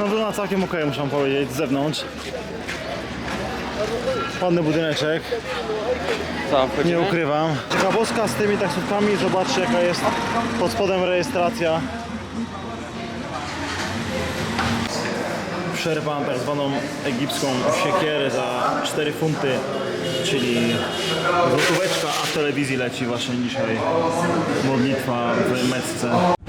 No wygląda całkiem okej, muszę powiedzieć, z zewnątrz. Ładny budyneczek, Co, nie ukrywam. Ciekawostka z tymi taksówkami, zobaczcie jaka jest pod spodem rejestracja. Przerwam tak zwaną egipską siekierę za 4 funty, czyli złotóweczka, a w telewizji leci właśnie dzisiaj modlitwa w Mecce.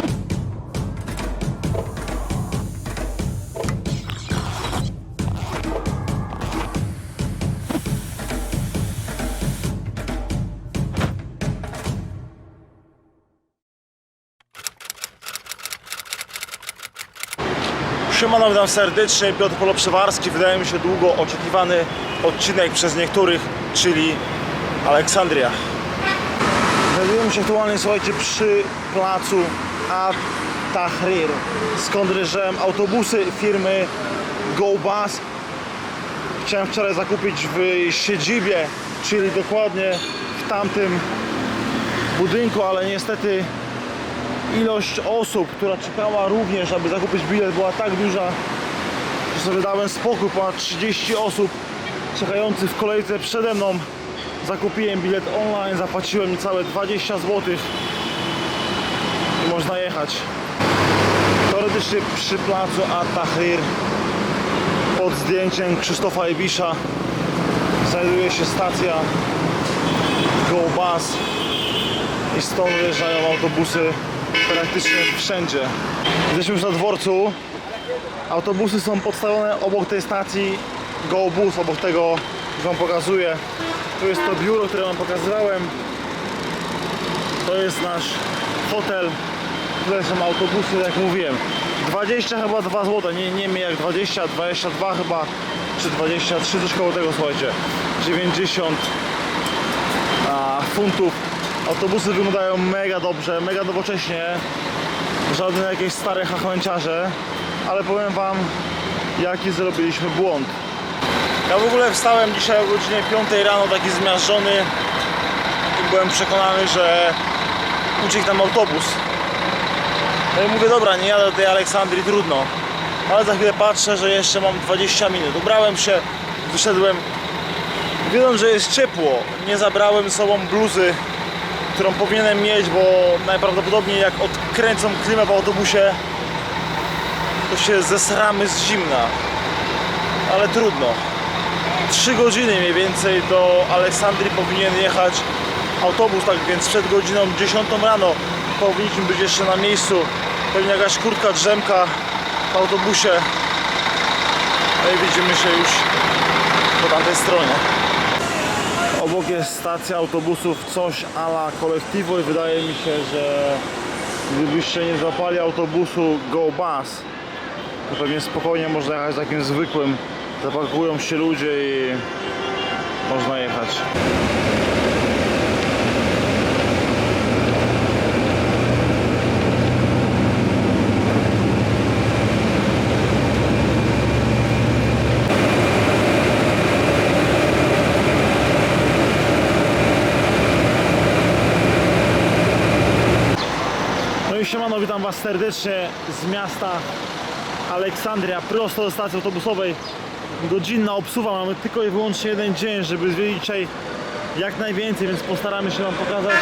Siemano, witam serdecznie, Piotr Polo-Przewarski. Wydaje mi się długo oczekiwany odcinek przez niektórych, czyli Aleksandria. Znajdujemy się aktualnie, słuchajcie, przy placu At-Tahrir, skąd ryżem autobusy firmy GoBus. Chciałem wczoraj zakupić w siedzibie, czyli dokładnie w tamtym budynku, ale niestety ilość osób, która czekała również, aby zakupić bilet była tak duża, że sobie dałem spokój, ponad 30 osób czekających w kolejce przede mną. Zakupiłem bilet online, zapłaciłem niecałe 20 zł i można jechać. Teoretycznie przy placu At-Tahrir pod zdjęciem Krzysztofa Ebisza znajduje się stacja Go Bus i stąd wyjeżdżają autobusy praktycznie wszędzie. Jesteśmy już na dworcu. Autobusy są podstawione obok tej stacji GoBus, obok tego, już Wam pokazuję. Tu jest to biuro, które Wam pokazywałem. To jest nasz hotel. Tutaj są autobusy, jak mówiłem. 20 chyba 2 zł, nie, nie mniej jak 20, 22 chyba, czy 23, coś koło tego, słuchajcie. 90 a, funtów. Autobusy wyglądają mega dobrze, mega nowocześnie. Żadne jakieś stare hachmęciarze, ale powiem wam jaki zrobiliśmy błąd. Ja w ogóle wstałem dzisiaj o godzinie 5 rano taki zmiażdżony byłem przekonany, że uciekł nam autobus. No i mówię, dobra, nie jadę do tej Aleksandrii, trudno. Ale za chwilę patrzę, że jeszcze mam 20 minut. Ubrałem się, wyszedłem Wiedząc, że jest ciepło, nie zabrałem ze sobą bluzy, którą powinienem mieć, bo najprawdopodobniej jak odkręcą klimę w autobusie, to się zesramy z zimna. Ale trudno. 3 godziny mniej więcej do Aleksandrii powinien jechać autobus, tak więc przed godziną 10 rano powinniśmy być jeszcze na miejscu. Pewnie jakaś kurtka drzemka w autobusie. No i widzimy się już po tamtej stronie. Obok jest stacja autobusów coś ala kolektywo i wydaje mi się, że gdybyście nie złapali autobusu Go Bus, to pewnie spokojnie można jechać takim zwykłym. Zapakują się ludzie i można jechać. No siemano, witam Was serdecznie z miasta Aleksandria, prosto do stacji autobusowej. Godzinna obsuwa, mamy tylko i wyłącznie jeden dzień, żeby zwiedzić dzisiaj jak najwięcej, więc postaramy się Wam pokazać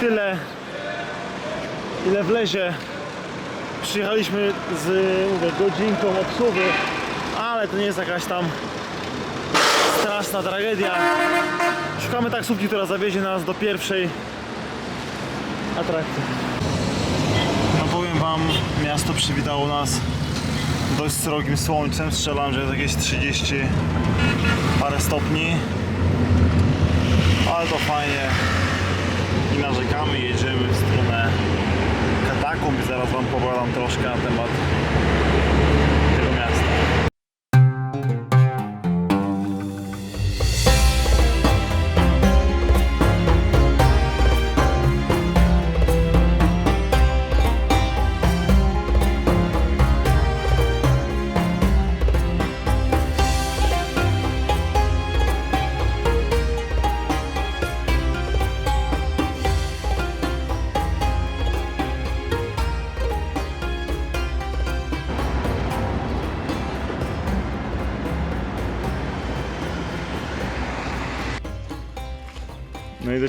tyle, ile wlezie. Przyjechaliśmy z mówię, godzinką obsługi, ale to nie jest jakaś tam straszna tragedia. Szukamy taksówki, która zawiezie nas do pierwszej atrakcji. Wam, miasto przywitało nas dość srogim słońcem. Strzelam, że jest jakieś 30 parę stopni. Ale to fajnie. I narzekamy, jedziemy w stronę katakumb i zaraz wam pogadam troszkę na temat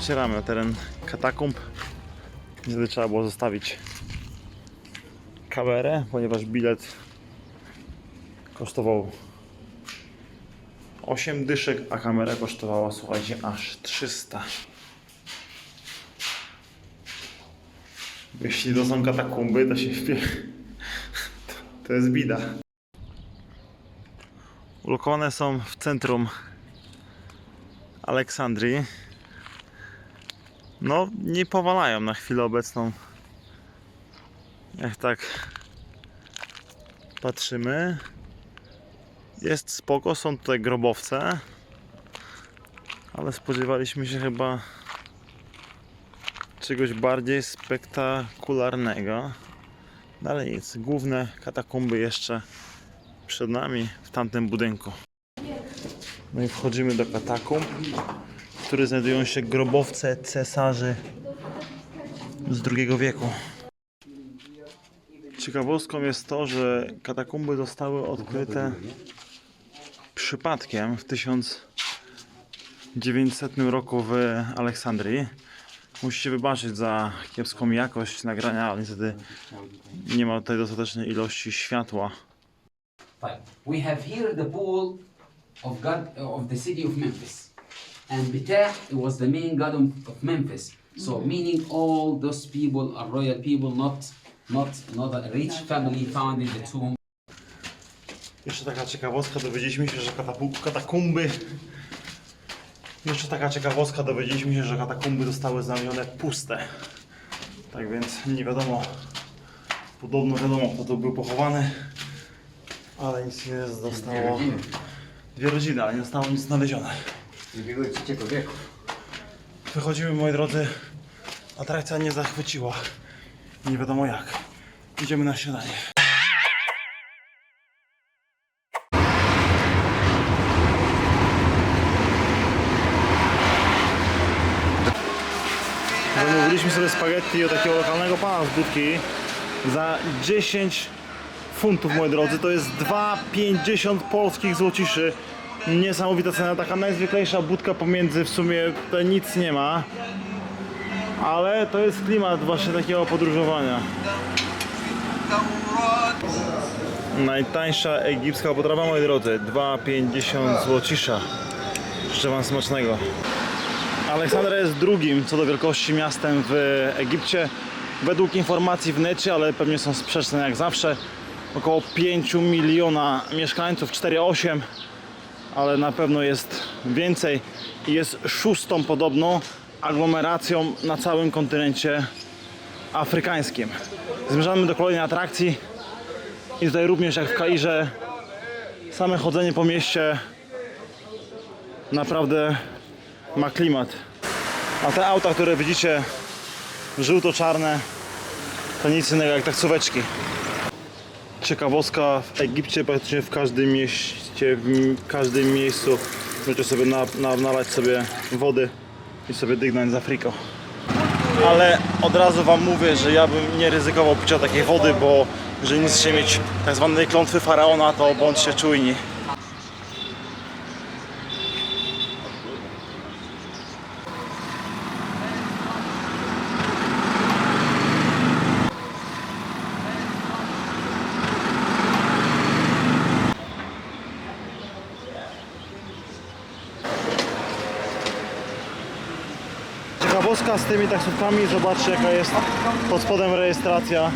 I docieramy na teren katakumb. Niestety trzeba było zostawić kamerę, ponieważ bilet kosztował 8 dyszek, a kamera kosztowała, słuchajcie, aż 300. Jeśli to są katakumby, to się wpie... To jest bida. Ulokowane są w centrum Aleksandrii. No, nie powalają na chwilę obecną. Jak tak patrzymy, jest spoko, są tutaj grobowce, ale spodziewaliśmy się chyba czegoś bardziej spektakularnego. Dalej nic, główne katakumby jeszcze przed nami w tamtym budynku. No i wchodzimy do katakumb, w których znajdują się grobowce cesarzy z II wieku. Ciekawostką jest to, że katakumby zostały odkryte przypadkiem w 1900 roku w Aleksandrii. Musicie wybaczyć za kiepską jakość nagrania, ale niestety nie ma tutaj dostatecznej ilości światła. We have here the pool of God of the city of Memphis, and Betah was the main god of, of Memphis. So meaning all those people are royal people, not not not a rich family founded the tomb. Jeszcze taka ciekawostka, dowiedzieliśmy się, że katapu- katakumby. Jeszcze taka ciekawostka, dowiedzieliśmy się, że katakumby zostały znalezione puste. Tak więc nie wiadomo, podobno wiadomo, kto tu był pochowany, ale nic nie zostało. Dwie rodziny, ale nie zostało nic znalezione. Wychodzimy, moi drodzy. Atrakcja nie zachwyciła. Nie wiadomo jak. Idziemy na śniadanie. Zamówiliśmy sobie spaghetti od takiego lokalnego pana z budki za 10 funtów, moi drodzy. To jest 2,50 polskich złociszy. Niesamowita cena, taka najzwyklejsza budka pomiędzy, w sumie tutaj nic nie ma. Ale to jest klimat właśnie takiego podróżowania. Najtańsza egipska potrawa, moi drodzy, 2,50 złocisza. Życzę Wam smacznego. Aleksandria jest drugim co do wielkości miastem w Egipcie. Według informacji w necie, ale pewnie są sprzeczne jak zawsze, około 5 miliona mieszkańców, 4,8, ale na pewno jest więcej jest szóstą podobno aglomeracją na całym kontynencie afrykańskim. Zmierzamy do kolejnej atrakcji i tutaj również jak w Kairze same chodzenie po mieście naprawdę ma klimat. A te auta, które widzicie, żółto-czarne, to nic innego jak taksóweczki. Ciekawostka, w Egipcie praktycznie w każdym mieście, w każdym miejscu możecie sobie na, na, nalać sobie wody i sobie dygnąć z Afriko. Ale od razu Wam mówię, że ja bym nie ryzykował picia takiej wody, bo jeżeli nie chcecie mieć tak zwanej klątwy faraona, to bądźcie czujni. Ciekawostka z tymi taksówkami, zobaczcie jaka jest pod spodem rejestracja.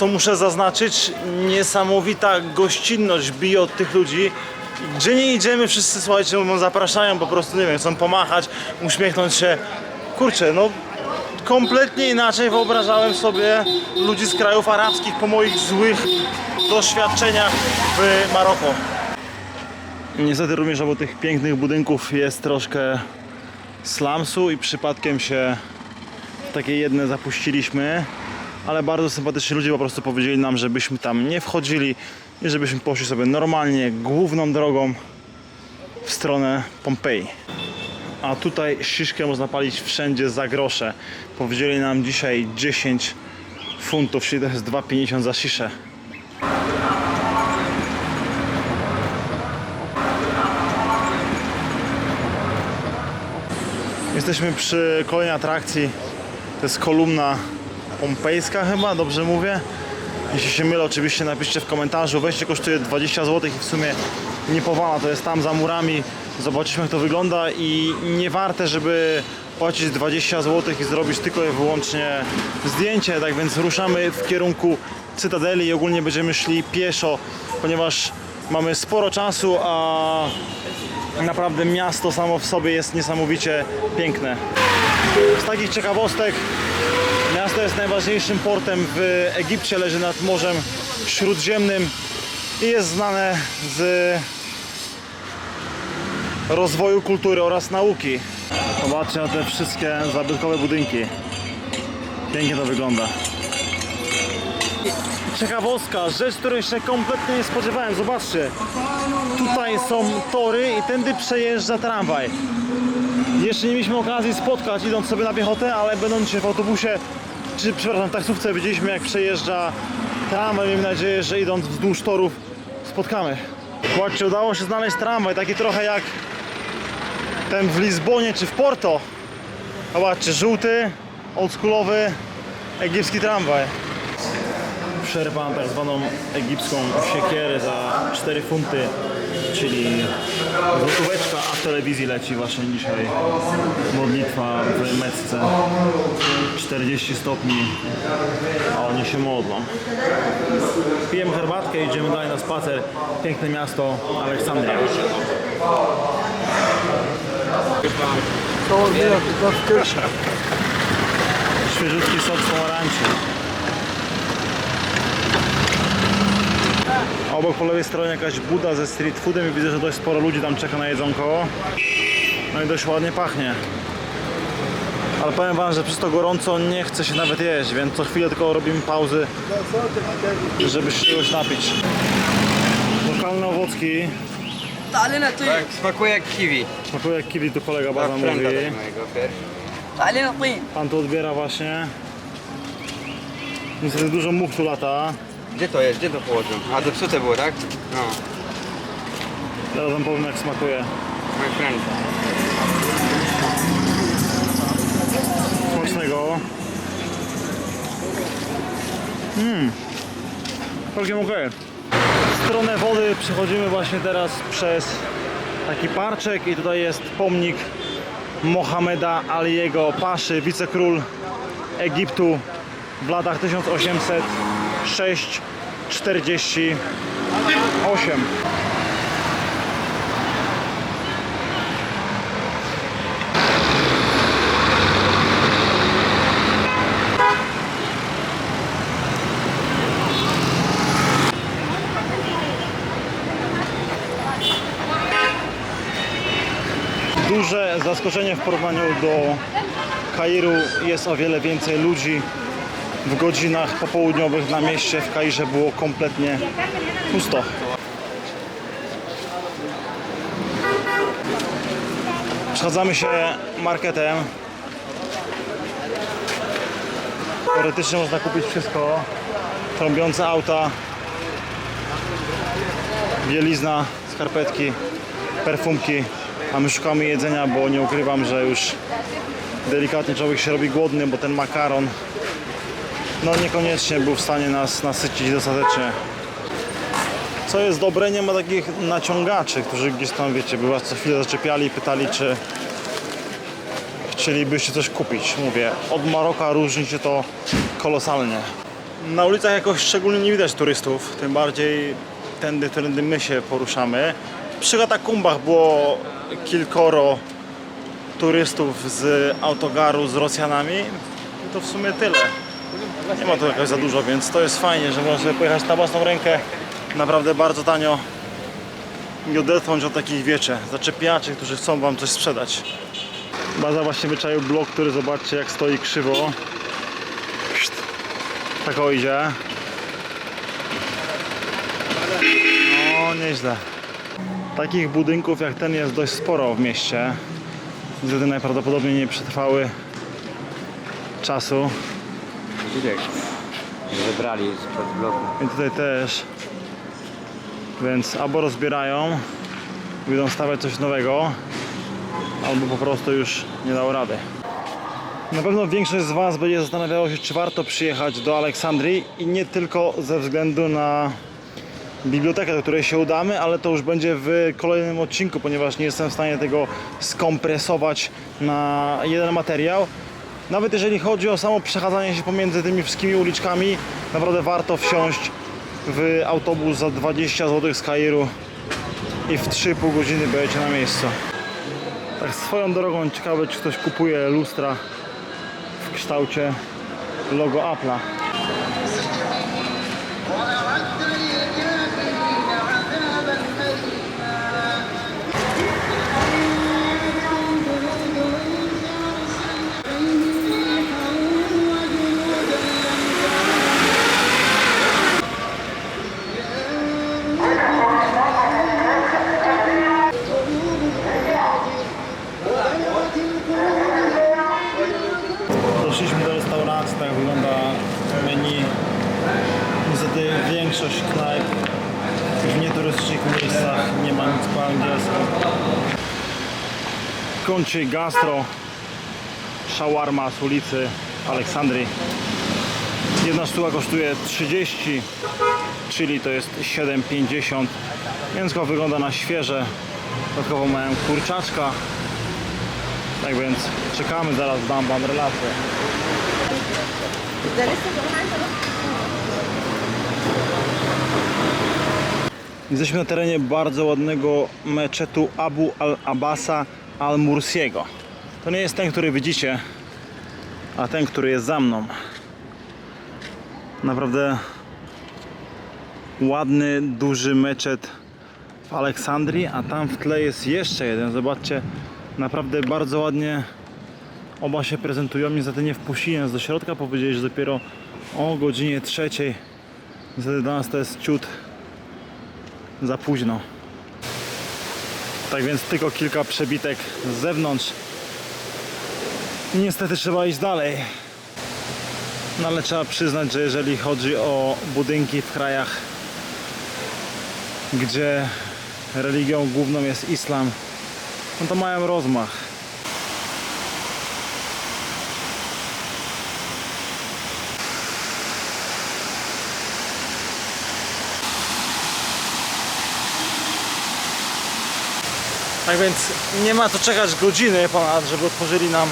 Co muszę zaznaczyć, niesamowita gościnność bije od tych ludzi. Gdzie nie idziemy, wszyscy słuchajcie, mówią, zapraszają po prostu, nie wiem, chcą pomachać, uśmiechnąć się. Kurczę, no kompletnie inaczej wyobrażałem sobie ludzi z krajów arabskich po moich złych doświadczeniach w Maroko. Niestety również obok tych pięknych budynków jest troszkę slumsu i przypadkiem się takie jedne zapuściliśmy. Ale bardzo sympatyczni ludzie po prostu powiedzieli nam, żebyśmy tam nie wchodzili i żebyśmy poszli sobie normalnie, główną drogą w stronę Pompeji. A tutaj ściszkę można palić wszędzie za grosze. Powiedzieli nam dzisiaj 10 funtów, czyli to jest 2,50 za sziszę. Jesteśmy przy kolejnej atrakcji. To jest kolumna pompejska chyba, dobrze mówię? Jeśli się mylę, oczywiście napiszcie w komentarzu. Wejście kosztuje 20 zł i w sumie nie powala. To jest tam za murami. Zobaczyliśmy jak to wygląda i nie warte, żeby płacić 20 zł i zrobić tylko i wyłącznie zdjęcie. Tak więc ruszamy w kierunku Cytadeli i ogólnie będziemy szli pieszo, ponieważ mamy sporo czasu, a naprawdę miasto samo w sobie jest niesamowicie piękne. Z takich ciekawostek miasto jest najważniejszym portem w Egipcie, leży nad Morzem Śródziemnym i jest znane z rozwoju kultury oraz nauki. Zobaczcie na te wszystkie zabytkowe budynki. Pięknie to wygląda. Ciekawostka, rzecz, której się kompletnie nie spodziewałem. Zobaczcie, tutaj są tory i tędy przejeżdża tramwaj. Jeszcze nie mieliśmy okazji spotkać idąc sobie na piechotę, ale będąc się w autobusie, czy przepraszam, taksówce widzieliśmy jak przejeżdża tramwaj. Miejmy nadzieję, że idąc wzdłuż torów spotkamy. Zobaczcie, udało się znaleźć tramwaj, taki trochę jak ten w Lizbonie czy w Porto. Zobaczcie, żółty, oldschoolowy egipski tramwaj. Przerwam tak zwaną egipską siekierę za 4 funty, czyli złotóweczka, a w telewizji leci właśnie dzisiaj modlitwa w Mecce. 40 stopni, a oni się modlą. Pijemy herbatkę i idziemy dalej na spacer. Piękne miasto Aleksandria. Świeżutki sok z pomarańczy. obok po lewej stronie jakaś buda ze street foodem i widzę, że dość sporo ludzi tam czeka na jedzonko. No i dość ładnie pachnie. Ale powiem wam, że przez to gorąco nie chce się nawet jeść, więc co chwilę tylko robimy pauzy, żeby się czegoś napić. Lokalne owocki. Talina to Tak, smakuje jak kiwi. Smakuje jak kiwi, tu kolega bardzo tak, mówi. Tak mojego pierwszy. Talina Pan tu odbiera właśnie. Niestety dużo much tu lata. Gdzie to jest? Gdzie to położył? A zepsute było, tak? No, Zaraz wam powiem jak smakuje. my friend. Smacznego. Mmm. Całkiem okej. W stronę wody przechodzimy właśnie teraz przez taki parczek i tutaj jest pomnik Mohameda Aliego Paszy, wicekról Egiptu w latach 1806-48. duże zaskoczenie w porównaniu do Kairu jest o wiele więcej ludzi. W godzinach popołudniowych na mieście w Kairze było kompletnie pusto. Przechadzamy się marketem. Teoretycznie można kupić wszystko. Trąbiące auta, bielizna, skarpetki, perfumki, a my szukamy jedzenia, bo nie ukrywam, że już delikatnie człowiek się robi głodny, bo ten makaron no niekoniecznie był w stanie nas nasycić dostatecznie. Co jest dobre, nie ma takich naciągaczy, którzy gdzieś tam, wiecie, by was co chwilę zaczepiali i pytali, czy chcielibyście coś kupić. Mówię, od Maroka różni się to kolosalnie. Na ulicach jakoś szczególnie nie widać turystów, tym bardziej tędy, którędy my się poruszamy. Przy katakumbach było kilkoro turystów z autogaru z Rosjanami. I to w sumie tyle. Nie ma tu jakoś za dużo, więc to jest fajnie, że można sobie pojechać na własną rękę naprawdę bardzo tanio i odetchnąć od takich, wiecie, zaczepiaczy, którzy chcą wam coś sprzedać. Baza właśnie wyczaił blok, który zobaczcie jak stoi krzywo. Pszt. Tak o idzie. No, nieźle. Takich budynków jak ten jest dość sporo w mieście. Niestety najprawdopodobniej nie przetrwały czasu. Widać. Zebrali spod bloku. I tutaj też. Więc albo rozbierają, będą stawiać coś nowego, albo po prostu już nie dało rady. Na pewno większość z Was będzie zastanawiało się, czy warto przyjechać do Aleksandrii i nie tylko ze względu na bibliotekę, do której się udamy, ale to już będzie w kolejnym odcinku, ponieważ nie jestem w stanie tego skompresować na jeden materiał. Nawet jeżeli chodzi o samo przechadzanie się pomiędzy tymi wszystkimi uliczkami, naprawdę warto wsiąść w autobus za 20 zł z Kairu i w 3,5 godziny będziecie na miejscu. Tak swoją drogą ciekawe, czy ktoś kupuje lustra w kształcie logo Apple'a. Doszliśmy do restauracji, tak wygląda menu. Niestety większość knajp w nieturystycznych miejscach nie ma nic po angielsku. Kończy gastro, shawarma z ulicy Aleksandrii. Jedna sztuka kosztuje 30, czyli to jest 7,50. Mięsko wygląda na świeże. Dodatkowo mają kurczaczka, tak więc czekamy, zaraz dam wam relację. Jesteśmy na terenie bardzo ładnego meczetu Abu al-Abasa al-Mursiego. To nie jest ten, który widzicie, a ten, który jest za mną. Naprawdę ładny, duży meczet w Aleksandrii, a tam w tle jest jeszcze jeden. Zobaczcie, naprawdę bardzo ładnie oba się prezentują. Niestety nie wpuścili nas do środka, powiedzieli, że dopiero o godzinie trzeciej. Niestety dla nas to jest ciut za późno. Tak więc tylko kilka przebitek z zewnątrz. Niestety trzeba iść dalej. No ale trzeba przyznać, że jeżeli chodzi o budynki w krajach, gdzie religią główną jest islam, no to mają rozmach. Tak więc nie ma co czekać godziny ponad, żeby otworzyli nam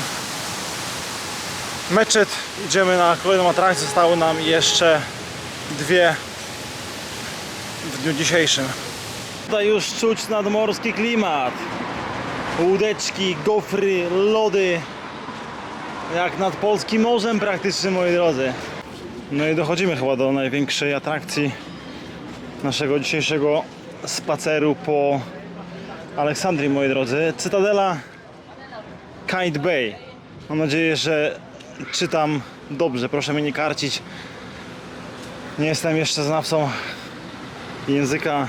meczet. Idziemy na kolejną atrakcję. Zostały nam jeszcze dwie w dniu dzisiejszym. Tutaj już czuć nadmorski klimat. Łódeczki, gofry, lody. Jak nad polskim morzem praktycznie, moi drodzy. No i dochodzimy chyba do największej atrakcji naszego dzisiejszego spaceru po Aleksandrii, moi drodzy. Cytadela Kind Bay. Mam nadzieję, że czytam dobrze. Proszę mnie nie karcić. Nie jestem jeszcze znawcą języka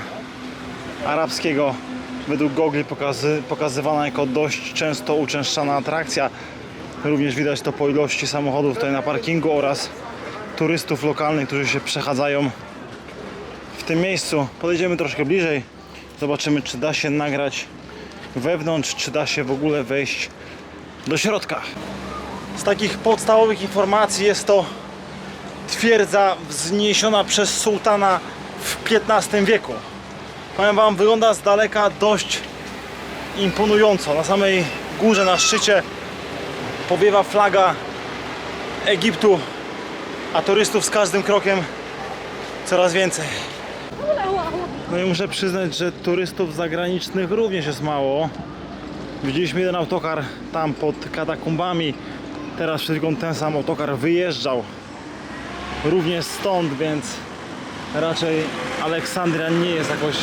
arabskiego. Według Google pokazy, pokazywana jako dość często uczęszczana atrakcja. Również widać to po ilości samochodów tutaj na parkingu oraz turystów lokalnych, którzy się przechadzają w tym miejscu. Podejdziemy troszkę bliżej. Zobaczymy, czy da się nagrać wewnątrz, czy da się w ogóle wejść do środka. Z takich podstawowych informacji jest to twierdza wzniesiona przez sułtana w XV wieku. Powiem Wam, wygląda z daleka dość imponująco. Na samej górze, na szczycie powiewa flaga Egiptu, a turystów z każdym krokiem coraz więcej. No i muszę przyznać, że turystów zagranicznych również jest mało. Widzieliśmy jeden autokar tam pod katakumbami. Teraz przed ten sam autokar wyjeżdżał również stąd, więc raczej Aleksandria nie jest jakoś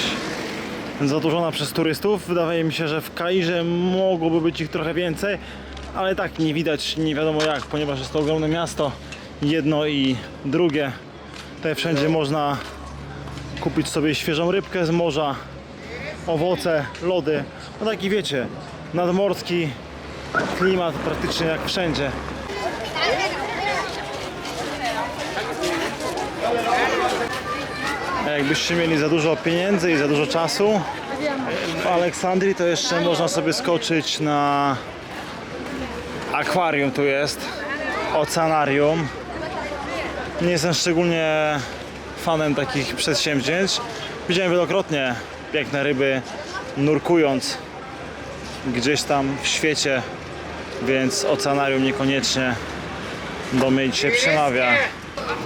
zadłużona przez turystów. Wydaje mi się, że w Kairze mogłoby być ich trochę więcej, ale tak nie widać, nie wiadomo jak, ponieważ jest to ogromne miasto jedno i drugie. Tutaj wszędzie można kupić sobie świeżą rybkę z morza, owoce, lody. No taki wiecie, nadmorski klimat praktycznie jak wszędzie. Jakbyście mieli za dużo pieniędzy i za dużo czasu w Aleksandrii, to jeszcze można sobie skoczyć na akwarium tu jest, oceanarium. Nie jestem szczególnie fanem takich przedsięwzięć. Widziałem wielokrotnie piękne ryby nurkując gdzieś tam w świecie, więc oceanarium niekoniecznie do mnie dzisiaj przemawia.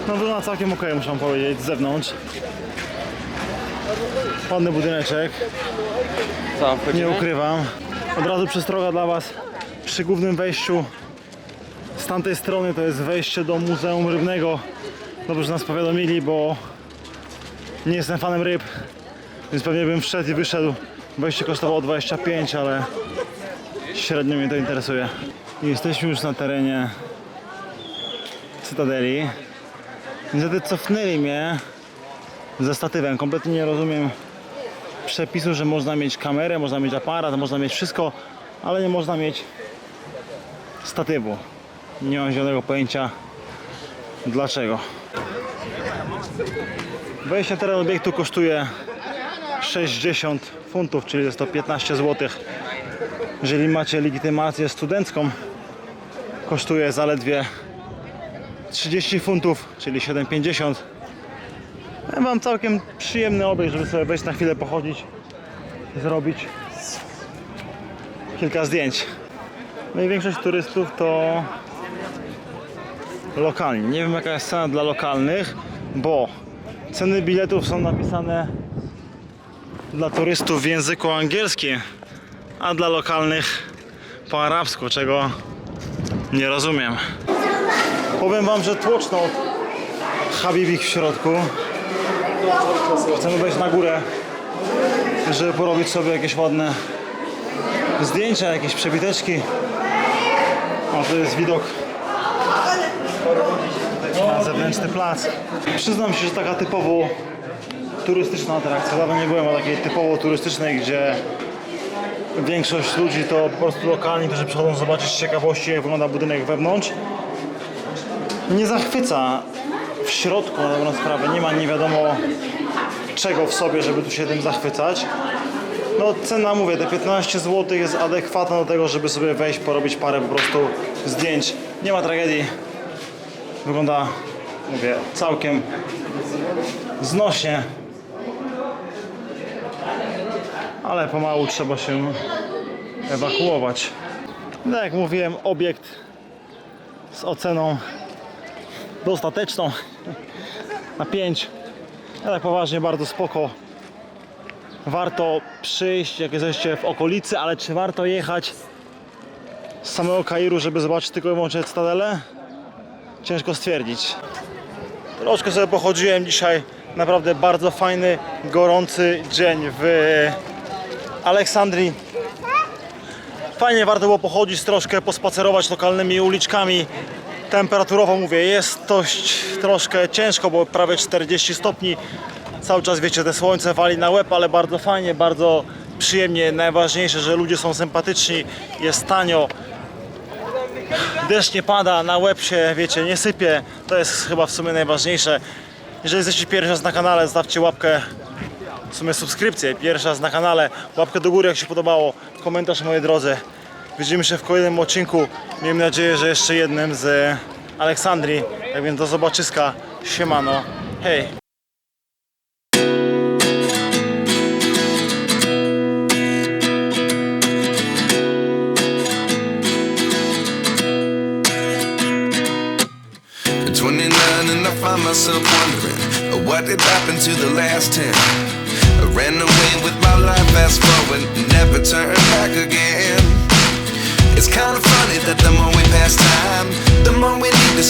No wygląda całkiem ok, muszę powiedzieć, z zewnątrz. Ładny budyneczek, Co, nie ukrywam. Od razu przestroga dla Was przy głównym wejściu. Z tamtej strony to jest wejście do Muzeum Rybnego. Dobrze, że nas powiadomili, bo nie jestem fanem ryb, więc pewnie bym wszedł i wyszedł. Wejście kosztowało 25, ale średnio mnie to interesuje. Jesteśmy już na terenie Cytadeli. Niestety cofnęli mnie ze statywem. Kompletnie nie rozumiem przepisu, że można mieć kamerę, można mieć aparat, można mieć wszystko, ale nie można mieć statywu. Nie mam zielonego pojęcia dlaczego. Wejście na teren obiektu kosztuje 60 funtów, czyli jest to 15 zł. Jeżeli macie legitymację studencką, kosztuje zaledwie 30 funtów, czyli 7,50. Ja Mam całkiem przyjemny obiekt, żeby sobie wejść na chwilę pochodzić, zrobić kilka zdjęć. No i większość turystów to lokalni. Nie wiem jaka jest cena dla lokalnych, bo ceny biletów są napisane dla turystów w języku angielskim, a dla lokalnych po arabsku, czego nie rozumiem. Powiem wam, że tłoczno Habibik w środku. Chcemy wejść na górę, żeby porobić sobie jakieś ładne zdjęcia, jakieś przebiteczki. O, to jest widok na zewnętrzny plac. Przyznam się, że taka typowo turystyczna atrakcja. Dawno nie byłem na takiej typowo turystycznej, gdzie większość ludzi to po prostu lokalni, którzy przychodzą zobaczyć z ciekawości, jak wygląda budynek wewnątrz. Nie zachwyca w środku na dobrą sprawę. Nie ma nie wiadomo czego w sobie, żeby tu się tym zachwycać. No cena, mówię, te 15 zł jest adekwatna do tego, żeby sobie wejść, porobić parę po prostu zdjęć. Nie ma tragedii. Wygląda, mówię, całkiem znośnie. Ale pomału trzeba się ewakuować. No jak mówiłem, obiekt z oceną dostateczną na 5. Ale poważnie bardzo spoko. Warto przyjść, jak jesteście w okolicy, ale czy warto jechać z samego Kairu, żeby zobaczyć tylko i wyłącznie Cytadelę? Ciężko stwierdzić. Troszkę sobie pochodziłem dzisiaj. Naprawdę bardzo fajny, gorący dzień w Aleksandrii. Fajnie warto było pochodzić troszkę, pospacerować lokalnymi uliczkami. Temperaturowo mówię, jest dość troszkę ciężko, bo prawie 40 stopni. Cały czas wiecie, te słońce wali na łeb, ale bardzo fajnie, bardzo przyjemnie. Najważniejsze, że ludzie są sympatyczni, jest tanio. Deszcz nie pada, na łeb się, wiecie, nie sypie. To jest chyba w sumie najważniejsze. Jeżeli jesteście pierwszy raz na kanale, zostawcie łapkę, w sumie subskrypcję, pierwszy raz na kanale, łapkę do góry jak się podobało, komentarz moi drodzy. Widzimy się w kolejnym odcinku, miejmy nadzieję, że jeszcze jednym z Aleksandrii. Tak więc do zobaczyska, siemano, hej! At 29 and I find myself wondering uh, what to the last 10.